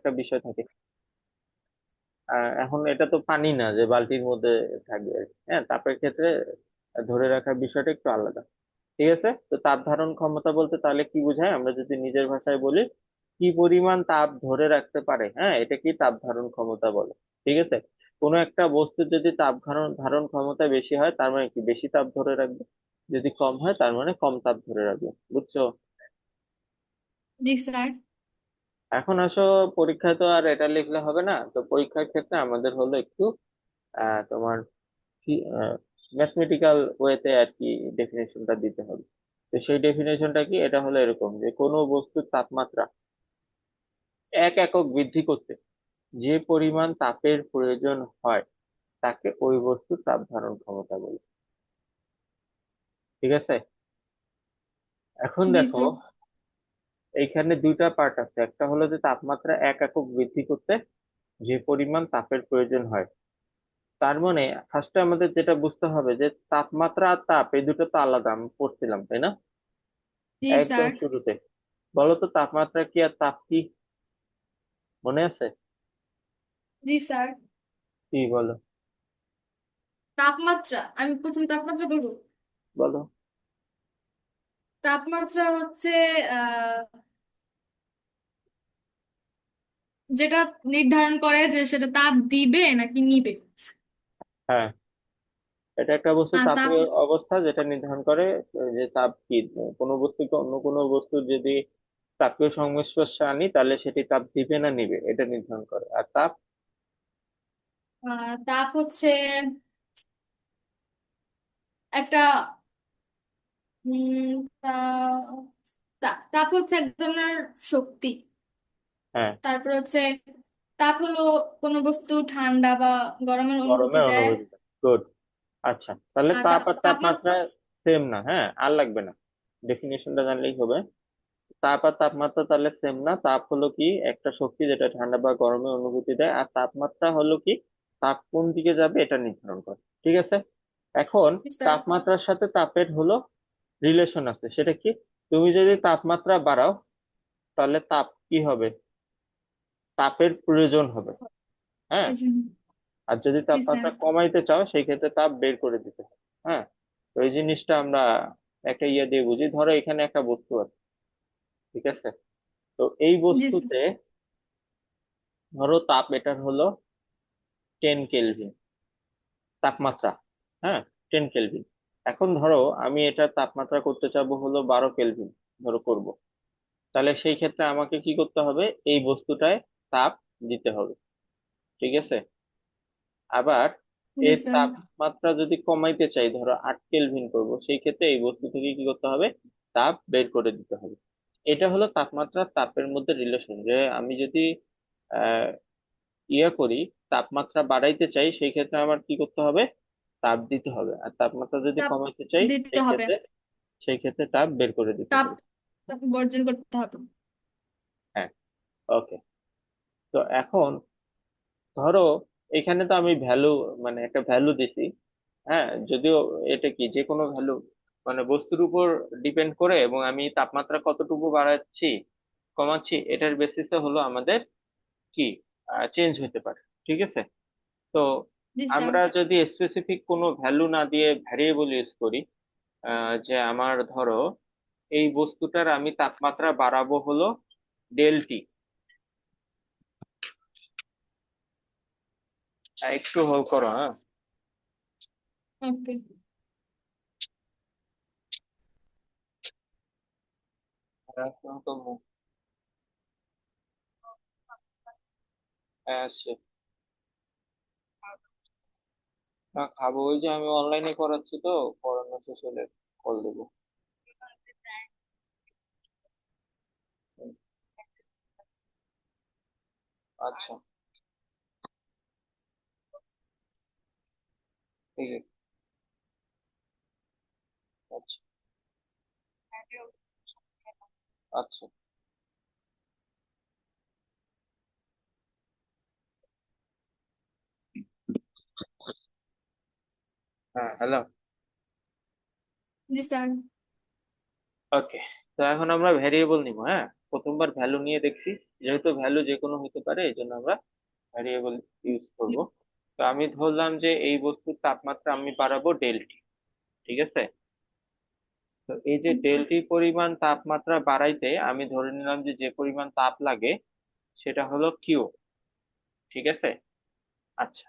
একটা বিষয় থাকে। এখন এটা তো পানি না যে বালতির মধ্যে থাকবে। হ্যাঁ তাপের ক্ষেত্রে ধরে রাখার বিষয়টা একটু আলাদা। ঠিক আছে? তো তাপ ধারণ ক্ষমতা বলতে তাহলে কি বোঝায়? আমরা যদি নিজের ভাষায় বলি, কি পরিমাণ তাপ ধরে রাখতে পারে? হ্যাঁ এটা কি তাপ ধারণ ক্ষমতা বলে? ঠিক আছে? কোনো একটা বস্তুর যদি তাপ ধারণ ধারণ ক্ষমতা বেশি হয়, তার মানে কি? বেশি তাপ ধরে রাখবে? যদি কম হয়, তার মানে কম তাপ ধরে রাখবে। বুঝছ? জি, স্যার। এখন আসো পরীক্ষায় তো আর এটা লিখলে হবে না। তো পরীক্ষার ক্ষেত্রে আমাদের হলো একটু তোমার ম্যাথমেটিক্যাল ওয়েতে আর কি ডেফিনেশনটা দিতে হবে। তো সেই ডেফিনেশনটা কি এটা হলো এরকম যে কোনো বস্তুর তাপমাত্রা এক একক বৃদ্ধি করতে যে পরিমাণ তাপের প্রয়োজন হয় তাকে ওই বস্তুর তাপ ধারণ ক্ষমতা বলে। ঠিক আছে? এখন দেখো এইখানে দুইটা পার্ট আছে। একটা হলো যে তাপমাত্রা এক একক বৃদ্ধি করতে যে পরিমাণ তাপের প্রয়োজন হয়। তার মানে ফার্স্টে আমাদের যেটা বুঝতে হবে যে তাপমাত্রা আর তাপ এই দুটো তো আলাদা আমি পড়ছিলাম তাই না? একদম শুরুতে। বলো তো তাপমাত্রা কি আর তাপ কি? মনে আছে? জি স্যার। কি বলো। তাপমাত্রা আমি প্রথম তাপমাত্রা বলব? বলো। তাপমাত্রা হচ্ছে যেটা নির্ধারণ করে যে সেটা তাপ দিবে নাকি নিবে? হ্যাঁ। এটা একটা বস্তুর আর তাপ তাপীয় অবস্থা যেটা নির্ধারণ করে যে তাপ কি কোনো বস্তুকে অন্য কোনো বস্তুর যদি তাপীয় সংস্পর্শে আনি তাহলে সেটি তাপ দিবে না নিবে এটা নির্ধারণ করে। আর তাপ? আহ, তাপ হচ্ছে একটা উম তাপ হচ্ছে এক ধরনের শক্তি। হ্যাঁ। তারপর হচ্ছে তাপ হলো কোনো বস্তু ঠান্ডা বা গরমের অনুভূতি গরমের দেয়। অনুভূতি গুড আচ্ছা তাহলে আর তাপ তাপ আর তাপমাত্রা তাপমাত্রা সেম না হ্যাঁ আর লাগবে না। ডেফিনেশনটা জানলেই হবে। তাপ আর তাপমাত্রা তাহলে সেম না। তাপ হলো কি একটা শক্তি যেটা ঠান্ডা বা গরমের অনুভূতি দেয়। আর তাপমাত্রা হলো কি তাপ কোন দিকে যাবে এটা নির্ধারণ করে। ঠিক আছে? এখন স্যার তাপমাত্রার সাথে তাপের হলো রিলেশন আছে। সেটা কি? তুমি যদি তাপমাত্রা বাড়াও তাহলে তাপ কি হবে? তাপের প্রয়োজন হবে। হ্যাঁ? আর যদি তাপমাত্রা কমাইতে চাও সেই ক্ষেত্রে তাপ বের করে দিতে হবে। হ্যাঁ? তো এই জিনিসটা আমরা একটা ইয়ে দিয়ে বুঝি। ধরো এখানে একটা বস্তু আছে। ঠিক আছে? তো এই বস্তুতে ধরো তাপ এটার হলো টেন কেলভিন তাপমাত্রা। হ্যাঁ? টেন কেলভিন এখন ধরো আমি এটার তাপমাত্রা করতে চাবো হলো বারো কেলভিন ধরো করব। তাহলে সেই ক্ষেত্রে আমাকে কি করতে হবে? এই বস্তুটায় তাপ দিতে হবে। ঠিক আছে? আবার এর তাপমাত্রা যদি কমাইতে চাই ধরো আট কেলভিন করব সেই ক্ষেত্রে এই বস্তু থেকে কি করতে হবে? তাপ বের করে দিতে হবে। এটা হলো তাপমাত্রা তাপের মধ্যে রিলেশন। যে আমি যদি আহ ইয়ে করি তাপমাত্রা বাড়াইতে চাই সেই ক্ষেত্রে আমার কি করতে হবে? তাপ দিতে হবে। আর তাপমাত্রা যদি তাপ কমাইতে চাই দিতে সেই হবে। ক্ষেত্রে সেই ক্ষেত্রে তাপ বের করে দিতে তাপ হবে। তাপ বর্জন করতে হবে। হ্যাঁ ওকে তো এখন ধরো এখানে তো আমি ভ্যালু মানে একটা ভ্যালু দিছি। হ্যাঁ যদিও এটা কি যে কোনো ভ্যালু মানে বস্তুর উপর ডিপেন্ড করে এবং আমি তাপমাত্রা কতটুকু বাড়াচ্ছি কমাচ্ছি এটার বেসিসে হলো আমাদের কি চেঞ্জ হতে পারে। ঠিক আছে? তো আমরা যদি স্পেসিফিক কোনো ভ্যালু না দিয়ে ভ্যারিয়েবল ইউজ করি যে আমার ধরো এই বস্তুটার আমি তাপমাত্রা বাড়াবো হলো ডেল টি একটু হোল্ড করো হ্যাঁ। তো মুখ না, খাব। ওই যে আমি অনলাইনে করাচ্ছি তো, পড়ানো শেষ হলে কল দেবো। আচ্ছা। ঠিক আছে। আচ্ছা। আচ্ছা। হ্যাঁ হ্যালো জি স্যার ওকে তো এখন আমরা ভ্যারিয়েবল নিব হ্যাঁ? প্রথমবার ভ্যালু নিয়ে দেখছি। যেহেতু ভ্যালু যে কোনো হতে পারে এই জন্য আমরা ভ্যারিয়েবল ইউজ করব। তো আমি ধরলাম যে এই বস্তুর তাপমাত্রা আমি বাড়াবো ডেলটি ঠিক আছে? তো এই যে আচ্ছা। ডেলটি পরিমাণ তাপমাত্রা বাড়াইতে আমি ধরে নিলাম যে যে পরিমাণ তাপ লাগে সেটা হলো কিউ ঠিক আছে? আচ্ছা।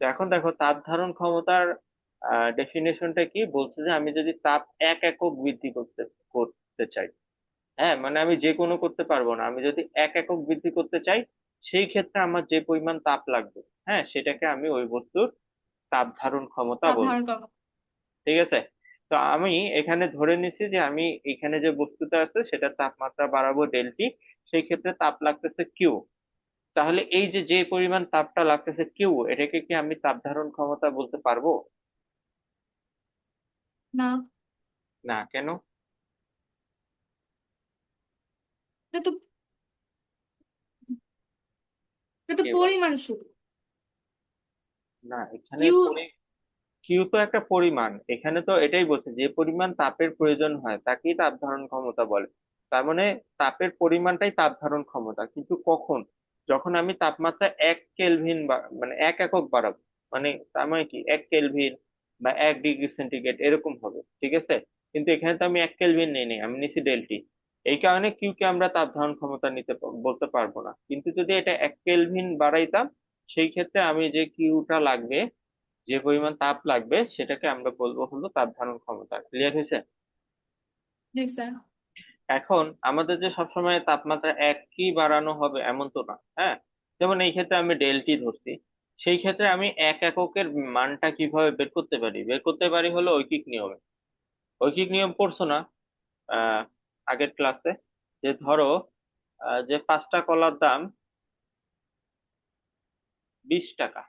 তো এখন দেখো তাপ ধারণ ক্ষমতার ডেফিনেশনটা কি? বলছে যে আমি যদি তাপ এক একক বৃদ্ধি করতে করতে চাই হ্যাঁ? মানে আমি যে কোনো করতে পারব না। আমি যদি এক একক বৃদ্ধি করতে চাই সেই ক্ষেত্রে আমার যে পরিমাণ তাপ লাগবে হ্যাঁ? সেটাকে আমি ওই বস্তুর তাপ ধারণ ক্ষমতা বলব। ঠিক আছে? তো আমি এখানে ধরে নিছি যে আমি এখানে যে বস্তুটা আছে সেটা তাপমাত্রা বাড়াবো ডেলটি সেই ক্ষেত্রে তাপ লাগতেছে কিউ। তাহলে এই যে যে পরিমাণ তাপটা লাগতেছে কিউ এটাকে কি আমি তাপ ধারণ ক্ষমতা বলতে পারব? না। না কেন? এটা তো এটা তো কি পরিমাণ শুধু। না এখানে কিউ কিউ তো একটা পরিমাণ। এখানে তো এটাই বলছে যে পরিমাণ তাপের প্রয়োজন হয় তাকেই তাপ ধারণ ক্ষমতা বলে। তার মানে তাপের পরিমাণটাই তাপ ধারণ ক্ষমতা। কিন্তু কখন? যখন আমি তাপমাত্রা এক কেলভিন বা মানে এক একক বাড়াবো মানে তার মানে কি? এক কেলভিন বা এক ডিগ্রি সেন্টিগ্রেড এরকম হবে ঠিক আছে? কিন্তু এখানে তো আমি এক কেলভিন নেই নি আমি নিছি ডেলটি এই কারণে কিউ কে আমরা তাপ ধারণ ক্ষমতা নিতে বলতে পারব না। কিন্তু যদি এটা এক কেলভিন বাড়াইতাম সেই ক্ষেত্রে আমি যে কিউটা লাগবে যে পরিমাণ তাপ লাগবে সেটাকে আমরা বলব হলো তাপ ধারণ ক্ষমতা। ক্লিয়ার হয়েছে? এখন আমাদের যে সবসময় তাপমাত্রা একই বাড়ানো হবে এমন তো না হ্যাঁ? যেমন এই ক্ষেত্রে আমি ডেলটি ধরছি। সেই ক্ষেত্রে আমি এক এককের মানটা কীভাবে বের করতে পারি? বের করতে পারি হলো ঐকিক নিয়মে। ঐকিক নিয়ম পড়ছো না আগের ক্লাসে যে ধরো যে পাঁচটা কলার দাম বিশ টাকা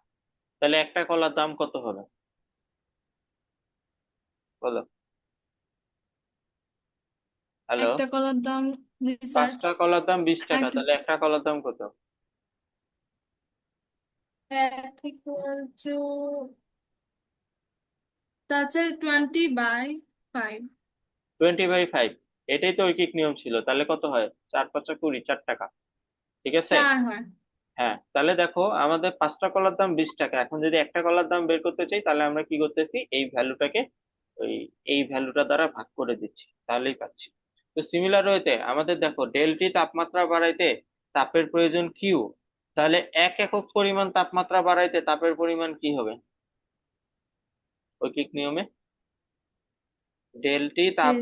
তাহলে একটা কলার দাম কত হবে? বলো। হ্যালো। একটা কলার দাম পাঁচটা কলার দাম বিশ টাকা তাহলে একটা কলার দাম কত? এক equal to that's a 20 by 5 twenty by five এটাই তো ঐকিক নিয়ম ছিল। তাহলে কত হয়? চার পাঁচা কুড়ি চার টাকা। ঠিক আছে? চার হয়। হ্যাঁ তাহলে দেখো আমাদের পাঁচটা কলার দাম বিশ টাকা। এখন যদি একটা কলার দাম বের করতে চাই তাহলে আমরা কি করতেছি? এই ভ্যালুটাকে ওই এই ভ্যালুটা দ্বারা ভাগ করে দিচ্ছি। তাহলেই পাচ্ছি। তো সিমিলার হইতে আমাদের দেখো ডেলটি তাপমাত্রা বাড়াইতে তাপের প্রয়োজন কিউ? তাহলে এক একক পরিমাণ তাপমাত্রা বাড়াইতে তাপের পরিমাণ কি হবে? ঐকিক নিয়মে? ডেলটি তাপ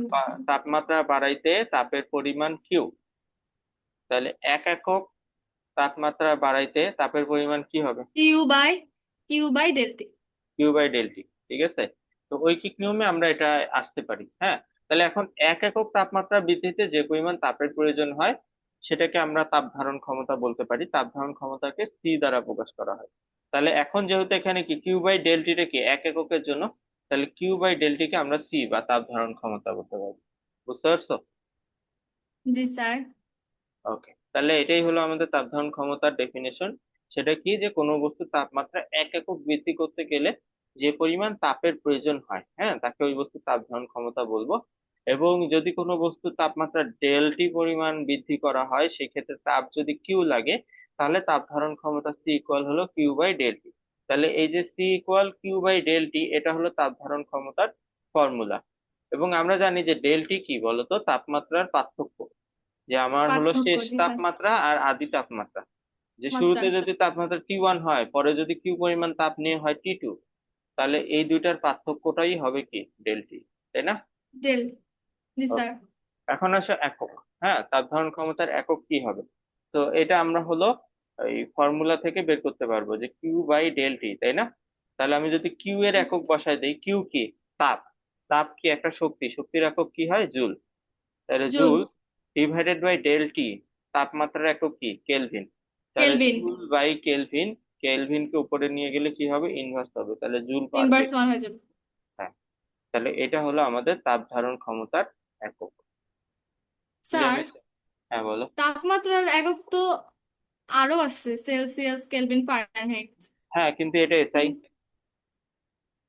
তাপমাত্রা বাড়াইতে তাপের পরিমাণ কিউ তাহলে এক একক তাপমাত্রা বাড়াইতে তাপের পরিমাণ কি হবে? Q by Q by del T. Q by del T ঠিক আছে? তো ঐকিক নিয়মে আমরা এটা আসতে পারি হ্যাঁ? তাহলে এখন এক একক তাপমাত্রা বৃদ্ধিতে যে পরিমাণ তাপের প্রয়োজন হয় সেটাকে আমরা তাপ ধারণ ক্ষমতা বলতে পারি। তাপ ধারণ ক্ষমতাকে সি দ্বারা প্রকাশ করা হয়। তাহলে এখন যেহেতু এখানে কি? কিউ বাই ডেলটিটা কি? এক এককের জন্য। তাহলে কিউ বাই ডেলটিকে আমরা সি বা তাপ ধারণ ক্ষমতা বলতে পারি। বুঝতে পারছ? জি স্যার। ওকে তাহলে এটাই হলো আমাদের তাপ ধারণ ক্ষমতার ডেফিনেশন সেটা কি? যে কোনো বস্তুর তাপমাত্রা এক একক বৃদ্ধি করতে গেলে যে পরিমাণ তাপের প্রয়োজন হয় হ্যাঁ? তাকে ওই বস্তুর তাপ ধারণ ক্ষমতা বলব। এবং যদি কোনো বস্তুর তাপমাত্রা ডেলটি পরিমাণ বৃদ্ধি করা হয় সেক্ষেত্রে তাপ যদি কিউ লাগে তাহলে তাপ ধারণ ক্ষমতা সি ইকুয়াল হলো কিউ বাই ডেলটি। তাহলে এই যে C equal Q by del T এটা হলো তাপ ধারণ ক্ষমতার ফর্মুলা এবং আমরা জানি যে ডেলটি কি বলতো? তাপমাত্রার পার্থক্য যে আমার হলো শেষ তাপমাত্রা আর আদি তাপমাত্রা। যে শুরুতে যদি তাপমাত্রা টি ওয়ান হয় পরে যদি কিউ পরিমাণ তাপ নিয়ে হয় টি টু তাহলে এই দুইটার পার্থক্যটাই হবে কি? ডেলটি তাই না? ডেল জি স্যার। এখন আসো একক হ্যাঁ? তাপ ধারণ ক্ষমতার একক কি হবে? তো এটা আমরা হলো এই ফর্মুলা থেকে বের করতে পারব যে কিউ বাই ডেলটি তাই না? তাহলে আমি যদি কিউ এর একক বসাই দেই কিউ কি? তাপ। তাপ কি একটা শক্তি? শক্তির একক কি হয়? জুল। তাহলে জুল। ডিভাইডেড বাই ডেলটি তাপমাত্রার একক কি? কেলভিন তাহলে কেলভিন জুল বাই কেলভিন কেলভিনকে উপরে নিয়ে গেলে কি হবে? ইনভার্স হবে। তাহলে জুল ইনভার্স হয়ে যাবে। হ্যাঁ। তাহলে এটা হলো আমাদের তাপ ধারণ ক্ষমতার একক। স্যার? হ্যাঁ বলো। তাপমাত্রার একক তো আরও আছে সেলসিয়াস কেলভিন ফারেনহাইট। হ্যাঁ কিন্তু এটা এসআই।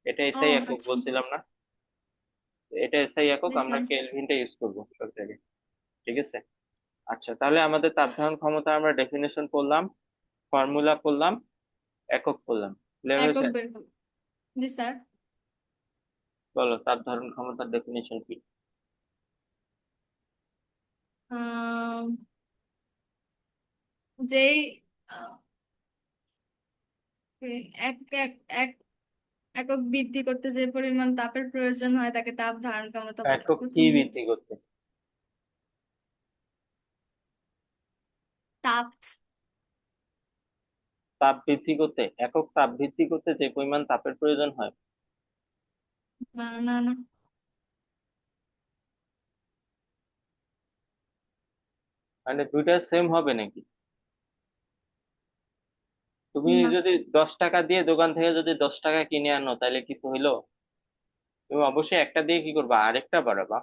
এটা এসআই একক আচ্ছা। বলছিলাম না। এটা এসআই একক জি আমরা স্যার। কেলভিনটা ইউজ করব সব জায়গায়। ঠিক আছে? আচ্ছা তাহলে আমাদের তাপ ধারণ ক্ষমতা আমরা ডেফিনেশন পড়লাম ফর্মুলা করলাম একক করলাম ক্লিয়ার একক হয়েছে? বের জি স্যার। বলো তাপ ধারণ ক্ষমতার ডেফিনেশন কি? আহ, এক এক এক একক বৃদ্ধি করতে যে পরিমাণ তাপের প্রয়োজন হয় তাকে তাপ ধারণ ক্ষমতা বলে। একক কি বৃদ্ধি করতে? তাপ। তাপ বৃদ্ধি করতে? একক তাপ বৃদ্ধি করতে যে পরিমাণ তাপের প্রয়োজন হয়? না না না। মানে দুইটা সেম হবে নাকি? তুমি না। যদি দশ টাকা দিয়ে দোকান থেকে যদি দশ টাকা কিনে আনো তাহলে কিছু হইল? তুমি অবশ্যই একটা দিয়ে কি করবা? আরেকটা বাড়াবা।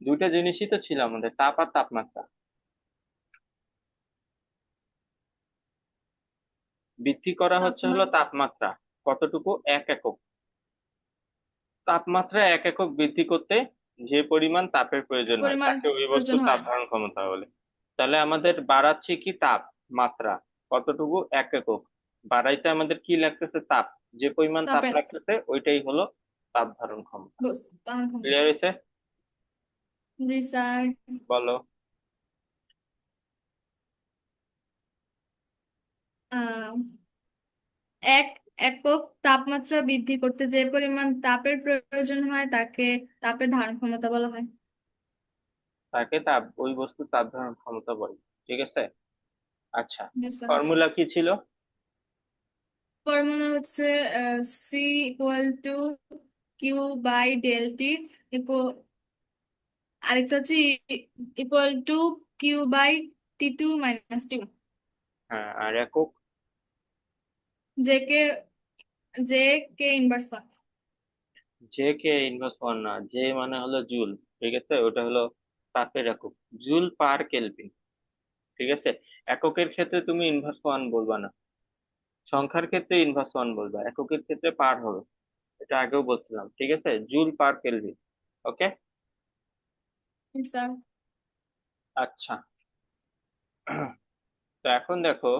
দুইটা জিনিসই তো ছিল আমাদের তাপ আর তাপমাত্রা। বৃদ্ধি করা হচ্ছে হলো তাপমাত্রা। তাপমাত্রা কতটুকু? এক একক। তাপমাত্রা এক একক বৃদ্ধি করতে যে পরিমাণ তাপের প্রয়োজন হয় পরিমাণ তাকে ওই প্রয়োজন বস্তুর তাপ হয়। ধারণ ক্ষমতা বলে। তাহলে আমাদের বাড়াচ্ছে কি তাপ? মাত্রা। কতটুকু? এক একক। বাড়াইতে আমাদের কি লাগতেছে? তাপ। যে পরিমাণ তাপ তাপের লাগতেছে ওইটাই হলো তাপ ধারণ ক্ষমতা ধারণ ক্ষমতা। ক্লিয়ার হয়েছে? জি স্যার। বলো। আহ এক একক তাপমাত্রা বৃদ্ধি করতে যে পরিমাণ তাপের প্রয়োজন হয় তাকে তাপের ধারণ ক্ষমতা বলা হয়। তাকে তাপ ওই বস্তুর তাপ ধারণ ক্ষমতা বলে ঠিক আছে? আচ্ছা ফর্মুলা কি ছিল? ফর্মুলা হচ্ছে C equal to Q by del T আরেকটা হচ্ছে equal to Q by T two minus T হ্যাঁ আর একক J K J K inverse one J K inverse one না জে মানে হলো জুল ঠিক আছে? ওটা হলো তাপের একক। জুল পার কেলভিন ঠিক আছে? এককের ক্ষেত্রে তুমি ইনভার্স ওয়ান বলবা না। সংখ্যার ক্ষেত্রে ইনভার্স ওয়ান বলবা এককের ক্ষেত্রে পার হবে। এটা আগেও বলছিলাম ঠিক আছে? Joule per kelvin okay? আচ্ছা। তো এখন দেখো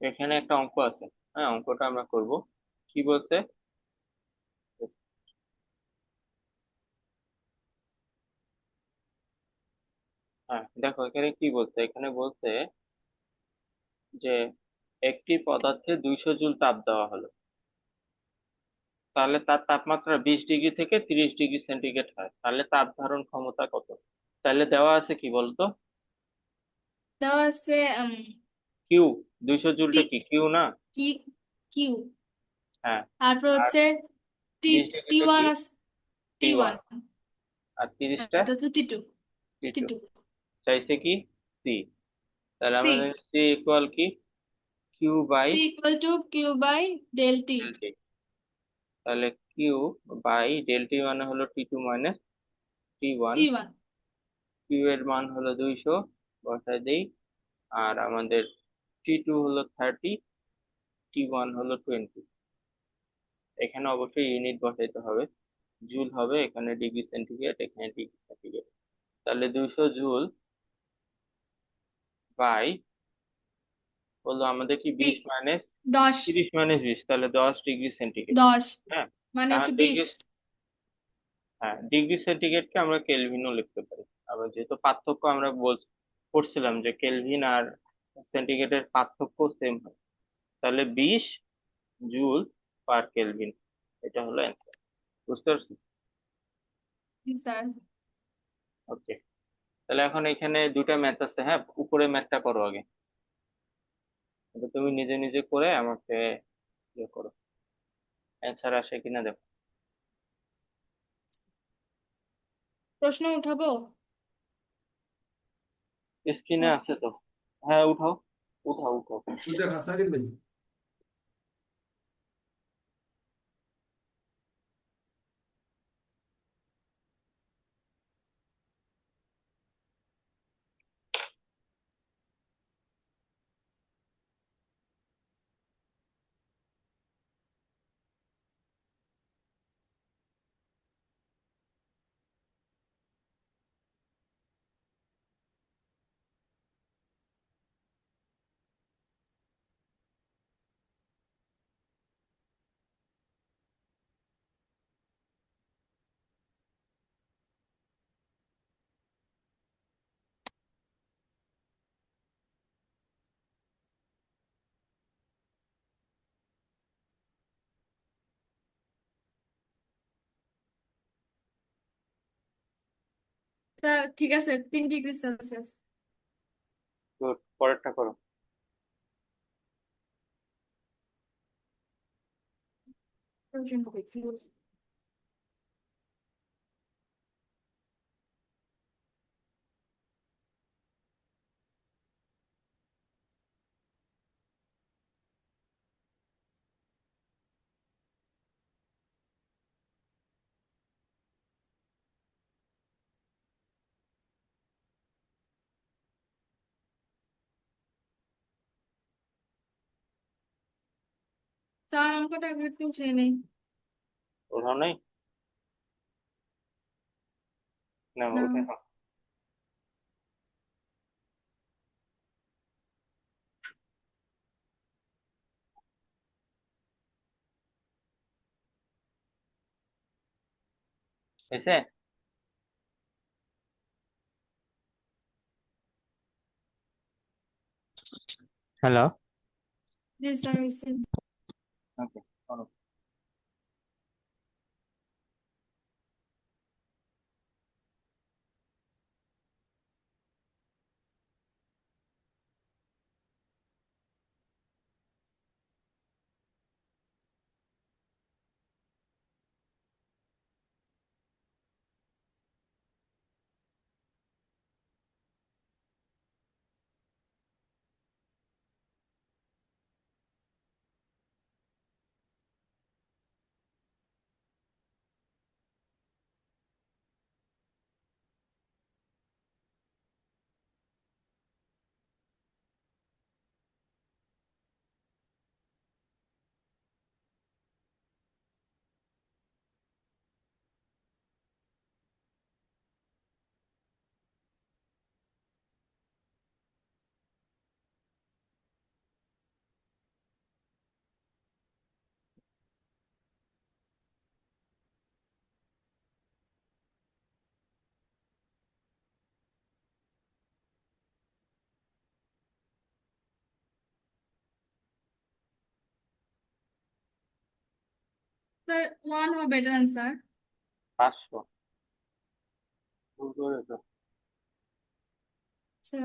এখানে একটা অঙ্ক আছে। হ্যাঁ অঙ্কটা আমরা করব। কি বলতে হ্যাঁ দেখো এখানে কি বলছে? এখানে বলছে যে একটি পদার্থে দুইশো জুল তাপ দেওয়া হলো। তাহলে তার তাপমাত্রা বিশ ডিগ্রি থেকে তিরিশ ডিগ্রি সেন্টিগ্রেড হয়। তাহলে তাপ ধারণ ক্ষমতা কত? তাহলে দেওয়া আছে কি বলতো? দেওয়া আছে কিউ। দুইশো জুলটা টি কি কিউ না? কি কিউ। হ্যাঁ। তারপর হচ্ছে টি টি ওয়ান টি? ওয়ান। আর তিরিশটা? এটা হচ্ছে টি টু। টি টি চাইছে কি? সি তাহলে আমাদের সি ইকুয়াল কি? Q by C equal to Q by del T. Del T. তাহলে কিউ বাই ডেল টি মানে হলো T two minus T one. T one. Q এর মান হলো দুইশো বসায় দেই। আর আমাদের টি টু হলো থার্টি টি ওয়ান হলো টোয়েন্টি এখানে অবশ্যই ইউনিট বসাইতে হবে। জুল হবে এখানে ডিগ্রি সেন্টিগ্রেড এখানে ডিগ্রি সেন্টিগ্রেড তাহলে দুইশো জুল বাই হলো আমাদের কি বিশ। মাইনাস দশ। তিরিশ মাইনাস বিশ তাহলে দশ ডিগ্রি সেন্টিগ্রেড দশ। হ্যাঁ? মানে হচ্ছে বিশ। হ্যাঁ ডিগ্রি সেন্টিগ্রেডকে আমরা কেলভিনও লিখতে পারি। আবার যেহেতু পার্থক্য আমরা বল পড়ছিলাম যে কেলভিন আর সেন্টিগ্রেডের পার্থক্য সেম হয়। তাহলে বিশ জুল পার কেলভিন এটা হলো অ্যান্সার বুঝতে পারছি স্যার। ওকে তাহলে এখন এখানে দুটা ম্যাথ আছে হ্যাঁ? উপরে ম্যাথটা করো আগে। এটা তুমি নিজে নিজে করে আমাকে ইয়ে করো। অ্যান্সার আসে কিনা দেখো। প্রশ্ন উঠাবো? স্ক্রিনে আছে তো। হ্যাঁ উঠাও। উঠাও উঠাও। দুইটা ভাষা কিনবে তা ঠিক আছে তিন ডিগ্রি সেলসিয়াস। গুড পরেরটা করো। স্যার অঙ্কটা একটু উঠিয়ে নেই। ওঠাও নাই? না না। উঠে নাও। হয়েছে হ্যালো? জি স্যার হয়েছে ওকে করো স্যার ওয়ান হবে বেটার অ্যান্সার পাঁচশো ভুল করেছ আচ্ছা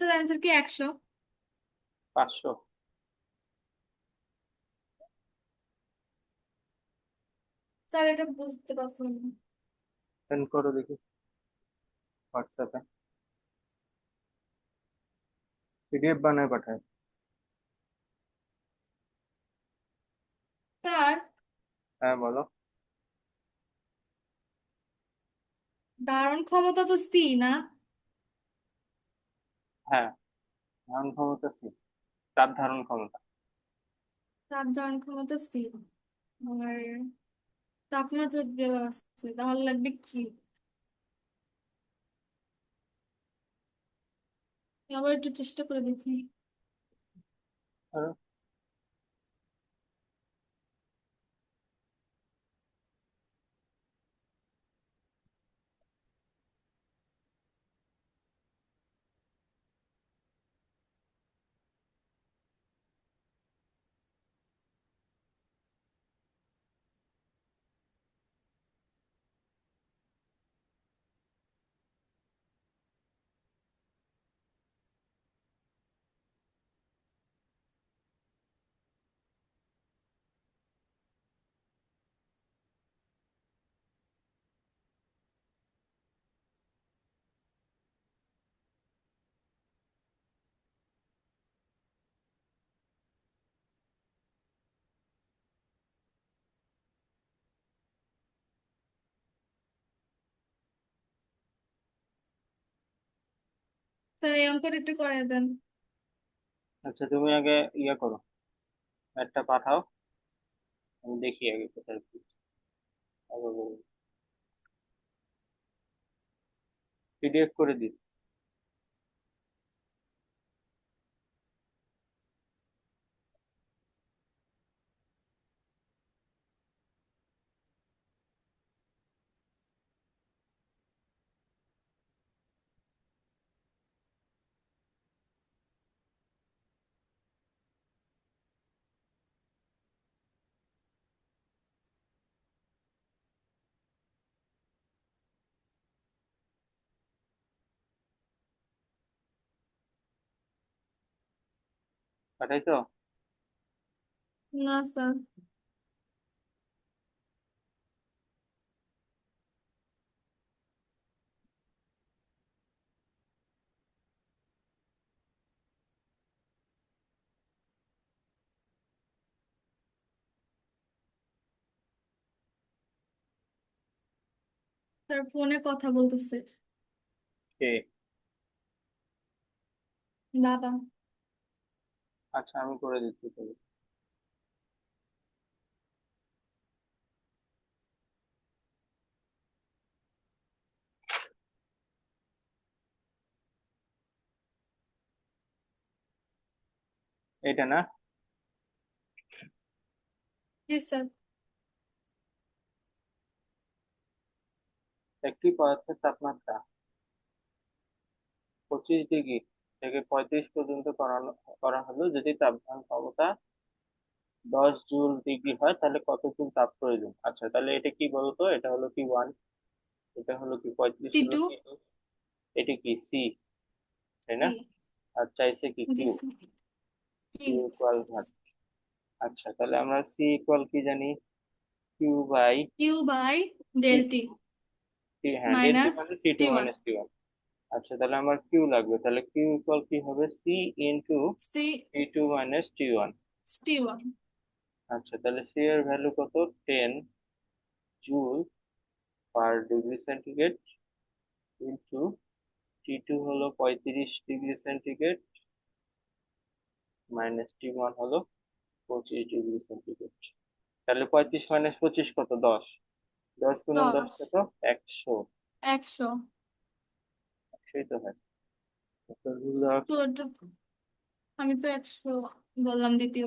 স্যার অ্যান্সার কি একশো পাঁচশো স্যার এটা বুঝতে পারছিলাম না। সেন্ড করো দেখি। হোয়াটসঅ্যাপে পিডিএফ বানায় পাঠায়। স্যার? হ্যাঁ বলো। ধারণ ক্ষমতা তো সি না? হ্যাঁ ধারণ ক্ষমতা সি চাপ ধারণ ক্ষমতা। তাপ ধারণ ক্ষমতা সি আর তাপমাত্রা দেওয়া আছে তাহলে লাগবে কি? আবার একটু চেষ্টা করে দেখি। স্যার, এই অঙ্কটা একটু করে দেন। আচ্ছা তুমি আগে ইয়ে করো। একটা পাঠাও। আমি দেখি আগে কোথায় পিডিএফ করে দিই। পাঠাইছো না স্যার। স্যার ফোনে কথা বলতেছে। কে? বাবা। আচ্ছা আমি করে দিচ্ছি তবে এটা না? জি স্যার একটি পদার্থের তাপমাত্রা পঁচিশ ডিগ্রি। থেকে পঁয়ত্রিশ পর্যন্ত করানো করা হলো। যদি তাপমান ক্ষমতা দশ জুল ডিগ্রি হয় তাহলে কত জুল তাপ প্রয়োজন? আচ্ছা তাহলে এটা কি বলতো? এটা হলো কি ওয়ান এটা হলো কি পঁয়ত্রিশ এটা কি সি তাই না? আর চাইছে কি কিউ কিউ ইকুয়াল আচ্ছা তাহলে আমরা সি ইকুয়াল কি জানি? Q by Q by del T হ্যাঁ ডেল টি মাইনাস মানে টি মাইনাস টি ওয়ান আচ্ছা তাহলে আমার কিউ লাগবে। তাহলে কিউ ইকুয়াল কি হবে? C into C T two minus T one T one আচ্ছা তাহলে সি এর ভ্যালু কত? Ten joule per degree centigrade into T two হলো পঁয়ত্রিশ degree centigrade minus T one হলো পঁচিশ ডিগ্রি সেন্টিগ্রেড তাহলে পঁয়ত্রিশ মাইনাস পঁচিশ কত? দশ। দশ দশ দশ। কত? একশো। একশো। একশোই তো হয়। তো তো এটা আমি তো একশো বললাম দ্বিতীয়।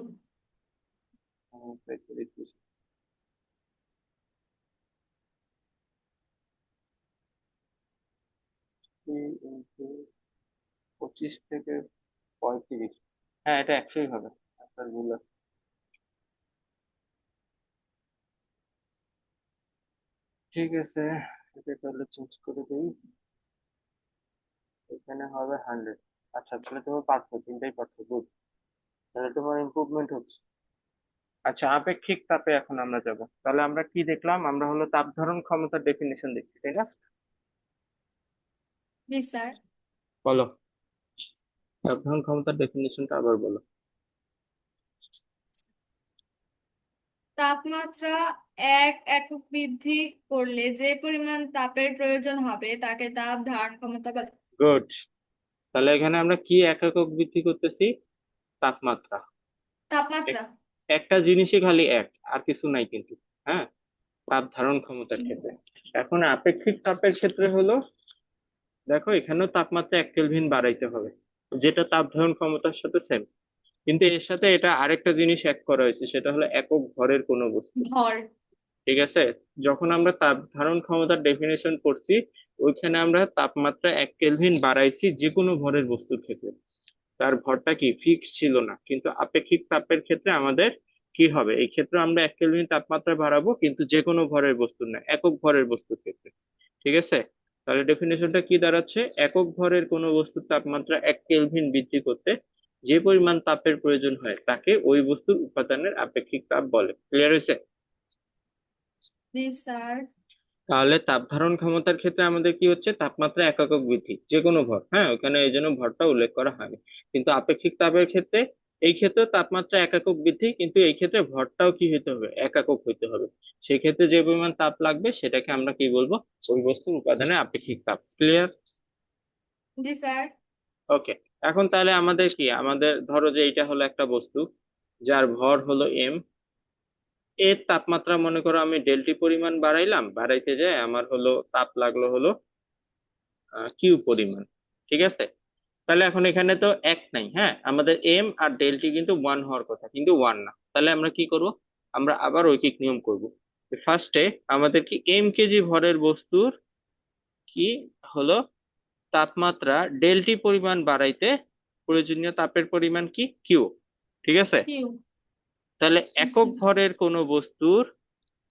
পঁচিশ থেকে পঁয়ত্রিশ। হ্যাঁ এটা একশোই হবে। আপনার ভুল আছে। ঠিক আছে এটা তাহলে চেঞ্জ করে দিই। এখানে হবে হান্ড্রেড আচ্ছা তাহলে তুমি পারছ তিনটাই পারছ গুড তাহলে তোমার ইমপ্রুভমেন্ট হচ্ছে। আচ্ছা আপেক্ষিক তাপে এখন আমরা যাব। তাহলে আমরা কি দেখলাম? আমরা হলো তাপ ধারণ ক্ষমতার ডেফিনিশন দেখছি তাই না? জি স্যার। বলো। তাপ ধারণ ক্ষমতার ডেফিনিশনটা আবার বলো। তাপমাত্রা এক একক বৃদ্ধি করলে যে পরিমাণ তাপের প্রয়োজন হবে তাকে তাপ ধারণ ক্ষমতা বলে। গুড তাহলে এখানে আমরা কি এক একক বৃদ্ধি করতেছি? তাপমাত্রা। তাপমাত্রা। একটা জিনিসই খালি এক আর কিছু নাই কিন্তু হ্যাঁ? তাপ ধারণ ক্ষমতার ক্ষেত্রে। এখন আপেক্ষিক তাপের ক্ষেত্রে হলো দেখো এখানেও তাপমাত্রা এক কেলভিন বাড়াইতে হবে যেটা তাপ ধারণ ক্ষমতার সাথে সেম কিন্তু এর সাথে এটা আরেকটা জিনিস এক করা হয়েছে সেটা হলো একক ভরের কোনো বস্তু। ঠিক আছে? যখন আমরা তাপ ধারণ ক্ষমতার ডেফিনেশন করছি ওইখানে আমরা তাপমাত্রা এক কেলভিন বাড়াইছি যে কোনো ভরের বস্তুর ক্ষেত্রে। তার ভরটা কি? ফিক্স ছিল না। কিন্তু আপেক্ষিক তাপের ক্ষেত্রে আমাদের কি হবে? এই ক্ষেত্রে আমরা এক কেলভিন তাপমাত্রা বাড়াবো, কিন্তু যে কোনো ভরের বস্তুর না, একক ভরের বস্তুর ক্ষেত্রে। ঠিক আছে? তাহলে ডেফিনেশনটা কি দাঁড়াচ্ছে? একক ভরের কোনো বস্তুর তাপমাত্রা এক কেলভিন বৃদ্ধি করতে যে পরিমাণ তাপের প্রয়োজন হয়, তাকে ওই বস্তুর উপাদানের আপেক্ষিক তাপ বলে। ক্লিয়ার হয়েছে? তাহলে তাপ ধারণ ক্ষমতার ক্ষেত্রে আমাদের কি হচ্ছে? তাপমাত্রা এক একক বৃদ্ধি যে কোনো ভর হ্যাঁ? ওখানে এই জন্য ভরটা উল্লেখ করা হয়নি। কিন্তু আপেক্ষিক তাপের ক্ষেত্রে এই ক্ষেত্রে তাপমাত্রা এক একক বৃদ্ধি কিন্তু এই ক্ষেত্রে ভরটাও কি হতে হবে? এক একক হইতে হবে। সেই ক্ষেত্রে যে পরিমাণ তাপ লাগবে সেটাকে আমরা কি বলব? ওই বস্তুর উপাদানের আপেক্ষিক তাপ। ক্লিয়ার জি স্যার। ওকে এখন তাহলে আমাদের কি? আমাদের ধরো যে এটা হলো একটা বস্তু যার ভর হলো এম এর তাপমাত্রা, মনে করো আমি ডেল্টি পরিমাণ বাড়াইলাম, বাড়াইতে যায় আমার হলো, তাপ লাগল হলো কিউ পরিমাণ, ঠিক আছে? তাহলে এখন এখানে তো এক নাই হ্যাঁ? আমাদের এম আর ডেল্টি কিন্তু ওয়ান হওয়ার কথা, কিন্তু ওয়ান না। তাহলে আমরা কি করব? আমরা আবার ঐকিক নিয়ম করব। ফার্স্টে আমাদের কি এম কেজি ভরের বস্তুর কি হলো? তাপমাত্রা, ডেল্টি পরিমাণ বাড়াইতে প্রয়োজনীয় তাপের পরিমাণ কি? কিউ ঠিক আছে? তাহলে একক জি। ভরের কোনো বস্তুর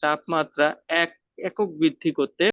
তাপমাত্রা এক একক বৃদ্ধি করতে